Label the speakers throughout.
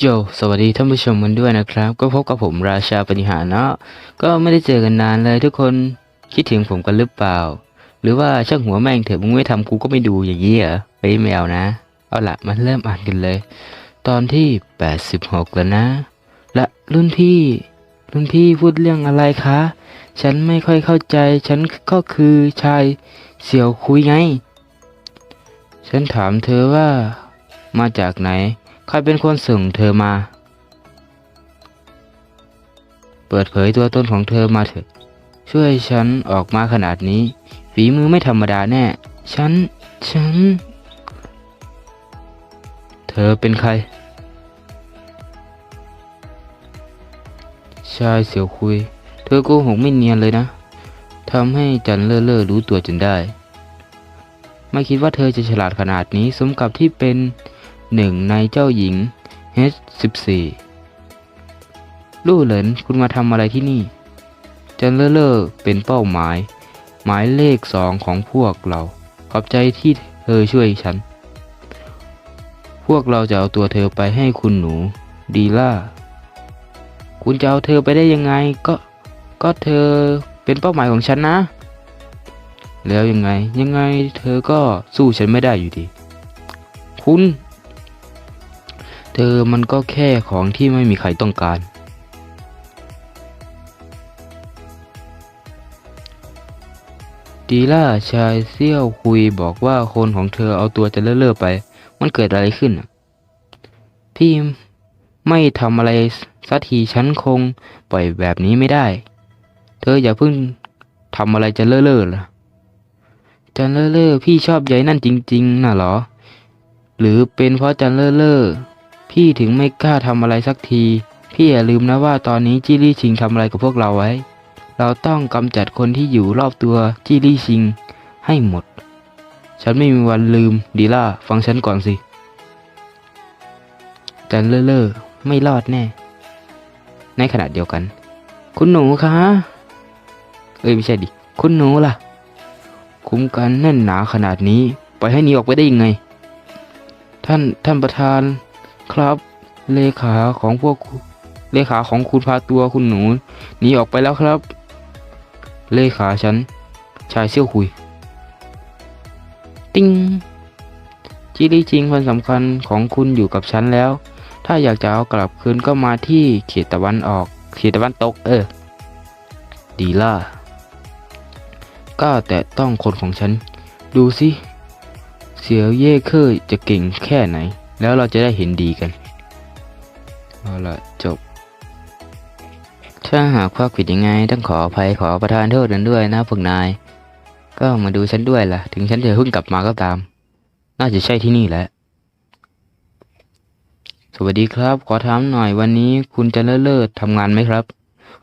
Speaker 1: โยสวัสดีท่านผู้ชมกันด้วยนะครับ ก็พบกับผมราชาปฏิหารเนาะก็ไม่ได้เจอกันนานเลยทุกคนคิดถึงผมกันหรือเปล่า หรือว่าช่างหัวแม่งเถอะมึงไม่ทำกูก็ไม่ดูอย่างนี้เหรอเฮ้ยไม่เอานะ เอาละมาเริ่มอ่านกันเลย ตอนที่ 86 แล้วนะ และรุ่นพี่ รุ่นพี่พูดเรื่องอะไรคะ ฉันไม่ค่อยเข้าใจ ฉันก็คือชายเสี่ยวคุยไง ฉันถามเธอว่ามาจากไหน ใครเป็นคนส่งเธอมา เปิดเผยตัวตนของเธอมาเถอะ ช่วยฉันออกมาขนาดนี้ ฝีมือไม่ธรรมดาแน่ ฉัน ฉัน เธอเป็นใคร ชายเสียวคุย เธอโกหกไม่เนียนเลยนะ ทำให้จันเลอเลอรู้ตัวจนได้ ไม่คิดว่าเธอจะฉลาดขนาดนี้สมกับที่เป็น หนึ่งในเจ้าหญิง H14 ลู่เหลินคุณมาทำอะไรที่นี่จันเลอเลอเป็นเป้าหมาย หมายเลขสองของพวกเรา ขอบใจที่เธอช่วยฉัน พวกเราจะเอาตัวเธอไปให้คุณหนู ดีล่า คุณจะเอาเธอไปได้ยังไง ก็ก็เธอเป็นเป้าหมายของฉันนะ แล้วยังไง ยังไงเธอก็สู้ฉันไม่ได้อยู่ดี คุณ เธอมันก็แค่ของที่ไม่มีใครต้องการ ดีล่าชายเซี่ยวคุยบอกว่าคนของเธอเอาตัวจะเลิกๆไป มันเกิดอะไรขึ้นน่ะพี่ไม่ทำอะไรสักทีฉันคงปล่อยแบบนี้ไม่ได้ เธออย่าเพิ่งทำอะไรจะเลิกๆล่ะจันเลอเลอพี่ชอบยายนั่นจริง ๆ น่ะเหรอ หรือเป็นเพราะจันเลอเลอ พี่ถึงไม่กล้าทำอะไรสักที พี่อย่าลืมนะว่าตอนนี้จี้ลี่ชิงทำอะไรกับพวกเราไว้ เราต้องกำจัดคนที่อยู่รอบตัวจี้ลี่ชิง ให้หมด ฉันไม่มีวันลืมดีล่าฟังฉันก่อนสิจันเลอเลอไม่รอดแน่ ในขณะเดียวกัน คุณหนูคะเอ้ยไม่ใช่ดิ คุณหนูล่ะ คุ้มกันแน่นหนาขนาดนี้ ปล่อยให้หนีออกไปได้ยังไง ท่านท่านประธาน ครับ เลขาของพวกเลขาของคุณพาตัวคุณหนูหนีออกไปแล้วครับ เลขาฉัน ชายเซี่ยวคุย ติ้งจีรีจริงคนสำคัญของคุณอยู่กับฉันแล้ว ถ้าอยากจะเอากลับคืนก็มาที่เขตตะวันออก เขตตะวันตก เออ ดีล่าก้าแต่ต้องคนของฉัน ดูสิ เสียวเย่เคอร์จะเก่งแค่ไหน แล้วเราจะได้เห็นดีกันเอาละจบ ถ้าหากว่าผิดยังไง ต้องขออภัยขอประทานโทษกันด้วยนะพวกนาย ก็มาดูฉันด้วยล่ะ ถึงฉันจะเพิ่งกลับมาก็ตาม น่าจะใช่ที่นี่แหละ สวัสดีครับ ขอถามหน่อยวันนี้คุณจะเลิศเลิศทำงานไหมครับ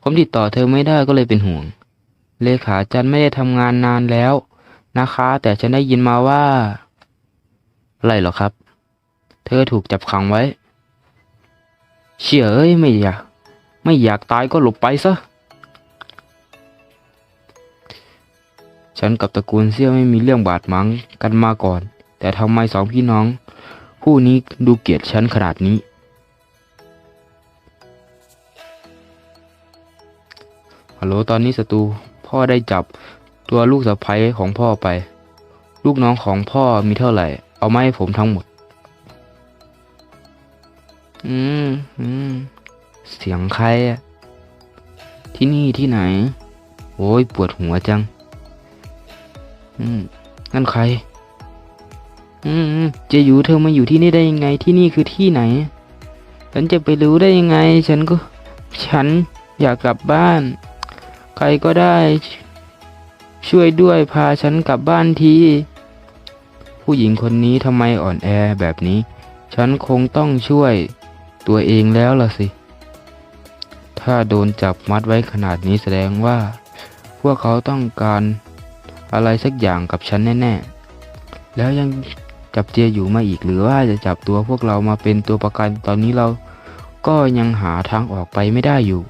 Speaker 1: ผมติดต่อเธอไม่ได้ก็เลยเป็นห่วง เลขาจันไม่ได้ทำงานนานแล้วนะคะ แต่ฉันได้ยินมาว่า อะไรหรอครับ เธอถูกจับขังไว้ เชี่ยเอ้ยไม่อยาก ไม่อยากตายก็หลบไปซะ ฉันกับตระกูลเซี่ยวไม่มีเรื่องบาดหมางกันมาก่อน แต่ทำไมสองพี่น้อง ผู้นี้ดูเกลียดฉันขนาดนี้ ฮัลโหลตอนนี้ศัตรูพ่อได้จับตัวลูกสะใภ้ของพ่อไป ลูกน้องของพ่อมีเท่าไหร่ เอามาให้ผมทั้งหมด อืมอืมเสียงใครอะที่นี่ที่ไหน โอ้ยปวดหัวจัง อืมนั่นใคร อืมจะอยู่เธอมาอยู่ที่นี่ได้ยังไง ที่นี่คือที่ไหน ฉันจะไปรู้ได้ยังไง ฉันก็ ฉันอยากกลับบ้าน ใครก็ได้ ช่วยด้วยพาฉันกลับบ้านที ผู้หญิงคนนี้ทำไมอ่อนแอแบบนี้ ฉันคงต้องช่วย ตัวเองแล้วล่ะสิ ถ้าโดนจับมัดไว้ขนาดนี้แสดงว่า พวกเขาต้องการอะไรสักอย่างกับฉันแน่ๆ แล้วยังจับเจียอยู่มาอีกหรือว่าจะจับตัวพวกเรามาเป็นตัวประกันตอนนี้เราก็ยังหาทางออกไปไม่ได้อยู่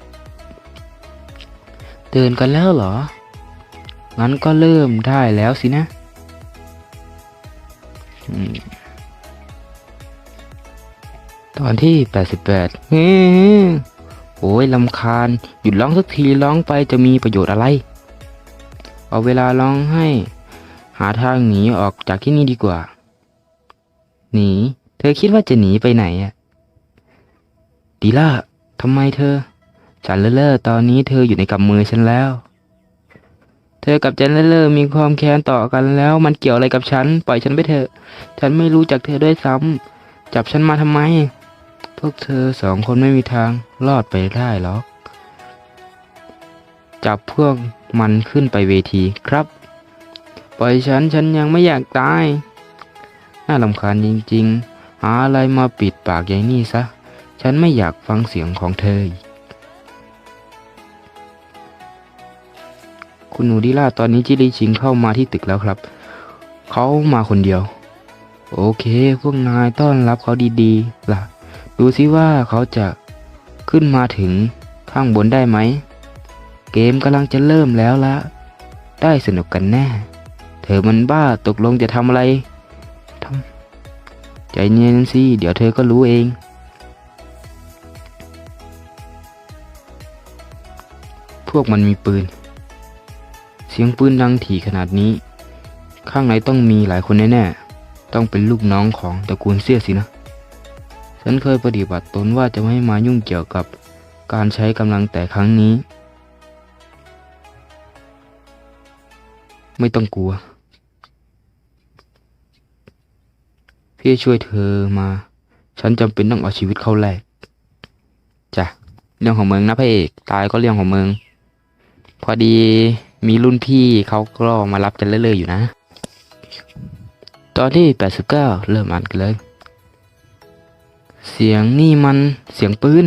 Speaker 1: เตือนกันแล้วเหรอ งั้นก็เริ่มได้แล้วสินะ อืม ตอนที่ 88เฮ้โอ้ยลำคาญ หยุดร้องสักทีร้องไปจะมีประโยชน์อะไร เอาเวลาร้องให้ หาทางหนีออกจากที่นี่ดีกว่า หนี เธอคิดว่าจะหนีไปไหนอะดีล่าทำไมเธอ ฉันเลอะเลอตอนนี้เธออยู่ในกำมือฉันแล้ว เธอกับจันเลอเลอมีความแค้นต่อกันแล้ว มันเกี่ยวอะไรกับฉัน ปล่อยฉันไปเถอะ ฉันไม่รู้จักเธอด้วยซ้ำจับฉันมาทำไม พวกเธอสองคนไม่มีทางรอดไปได้หรอก จับพวกมันขึ้นไปเวทีครับ ปล่อยฉันฉันยังไม่อยากตาย น่าลำคาญจริงๆ หาอะไรมาปิดปากยายนี่ซะ ฉันไม่อยากฟังเสียงของเธอ คุณหนูดิล่าตอนนี้จิริชิงเข้ามาที่ตึกแล้วครับ เขามาคนเดียว โอเค พวกนายต้อนรับเขาดีๆ ล่ะ ดูซิว่าเขาจะขึ้นมาถึงข้างบนได้ไหม เกมกำลังจะเริ่มแล้วละ ได้สนุกกันแน่ เธอมันบ้าตกลงจะทำอะไรทำใจเย็นสิ เดี๋ยวเธอก็รู้เอง พวกมันมีปืน เสียงปืนดังถี่ขนาดนี้ ข้างในต้องมีหลายคนแน่ๆ ต้องเป็นลูกน้องของตระกูลเสียสินะ ฉันเคยปฏิบัติตนว่าจะไม่มายุ่งเกี่ยวกับการใช้กำลังแต่ครั้งนี้ ไม่ต้องกลัว พี่ช่วยเธอมา ฉันจำเป็นต้องเอาชีวิตเข้าแลกจ้ะเรื่องของเมืองนะพระเอก ตายก็เรื่องของเมือง พอดีมีรุ่นพี่เขาก็มารับกันเรื่อยๆอยู่นะ ตอนที่ 89 เริ่มอ่านกันเลย เสียงนี่มันเสียงปืน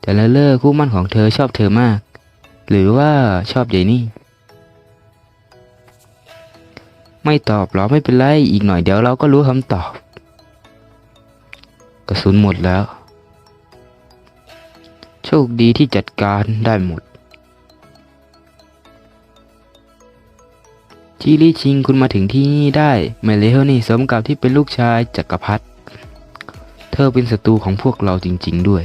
Speaker 1: แต่ละเลอคู่มั่นของเธอชอบเธอมาก หรือว่าชอบใหญ่นี่ ไม่ตอบหรอไม่เป็นไร อีกหน่อยเดี๋ยวเราก็รู้คำตอบ กระสุนหมดแล้ว โชคดีที่จัดการได้หมดจิริชิงคุณมาถึงที่นี่ได้ไม่เลวนี่สมกับที่เป็นลูกชายจักรพรรดิ ธอเป็นศัตรูของพวกเราจริง ๆ ด้วย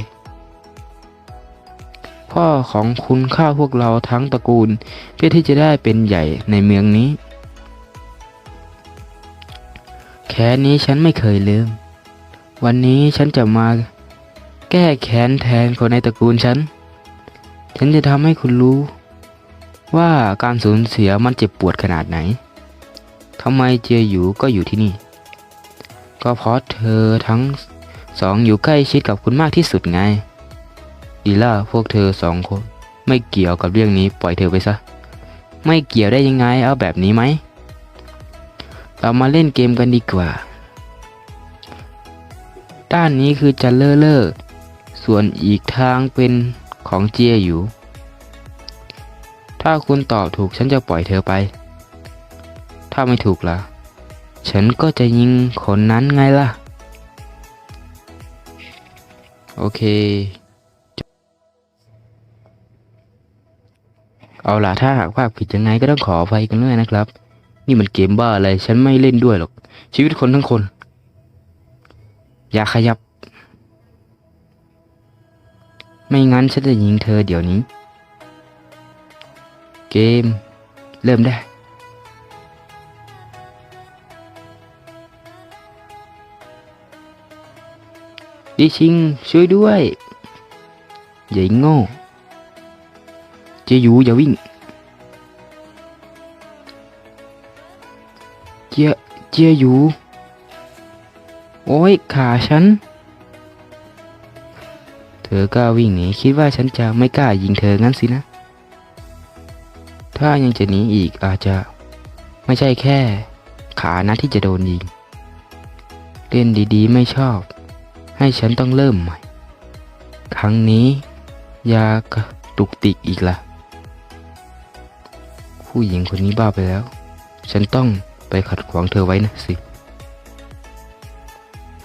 Speaker 1: พ่อของคุณฆ่าพวกเราทั้งตระกูล เพื่อที่จะได้เป็นใหญ่ในเมืองนี้ แค้นนี้ฉันไม่เคยลืม วันนี้ฉันจะมาแก้แค้นแทนคนในตระกูลฉัน ฉันจะทำให้คุณรู้ ว่าการสูญเสียมันเจ็บปวดขนาดไหนทำไมเจียอยู่ก็อยู่ที่นี่ ก็เพราะเธอทั้ง สองอยู่ใกล้ชิดกับคุณมากที่สุดไง ดีล่าพวกเธอสองคน ไม่เกี่ยวกับเรื่องนี้ปล่อยเธอไปซะ ไม่เกี่ยวได้ยังไงเอาแบบนี้ไหม เรามาเล่นเกมกันดีกว่า ด้านนี้คือจันเลอร์เลอร์ส่วนอีกทางเป็นของเจียอยู่ ถ้าคุณตอบถูกฉันจะปล่อยเธอไป ถ้าไม่ถูกล่ะ ฉันก็จะยิงคนนั้นไงล่ะ โอเค เอาล่ะถ้าหากภาคผิดยังไงก็ต้องขออภัยกันด้วยนะครับ นี่มันเกมบ้าอะไร ฉันไม่เล่นด้วยหรอก ชีวิตคนทั้งคน อย่าขยับ ไม่งั้นฉันจะยิงเธอเดี๋ยวนี้ เกม เริ่มได้ ดิชิงช่วยด้วยอย่าโง่เจยูอย่าวิ่งเจียเจียอยู่โอ้ยขาฉัน เธอกล้าวิ่งหนีคิดว่าฉันจะไม่กล้ายิงเธองั้นสินะ ถ้ายังจะหนีอีกอาจจะไม่ใช่แค่ ขานะที่จะโดนยิง เล่นดีๆไม่ชอบ ให้ฉันต้องเริ่มใหม่ ครั้งนี้ยากระตุกติกอีกละผู้หญิงคนนี้บ้าไปแล้ว ฉันต้องไปขัดขวางเธอไว้นะสิ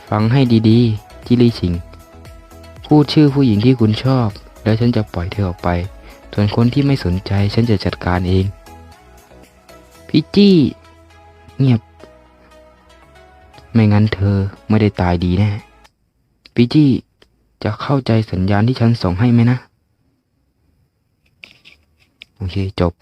Speaker 1: ฟังให้ดีๆ จิลี่ชิง พูดชื่อผู้หญิงที่คุณชอบ แล้วฉันจะปล่อยเธอออกไป ส่วนคนที่ไม่สนใจฉันจะจัดการเอง พี่จี้ เงียบ ไม่งั้นเธอไม่ได้ตายดีแน่ ปีจี้จะเข้าใจสัญญาณที่ฉันส่งให้ไหมนะ โอเค จบ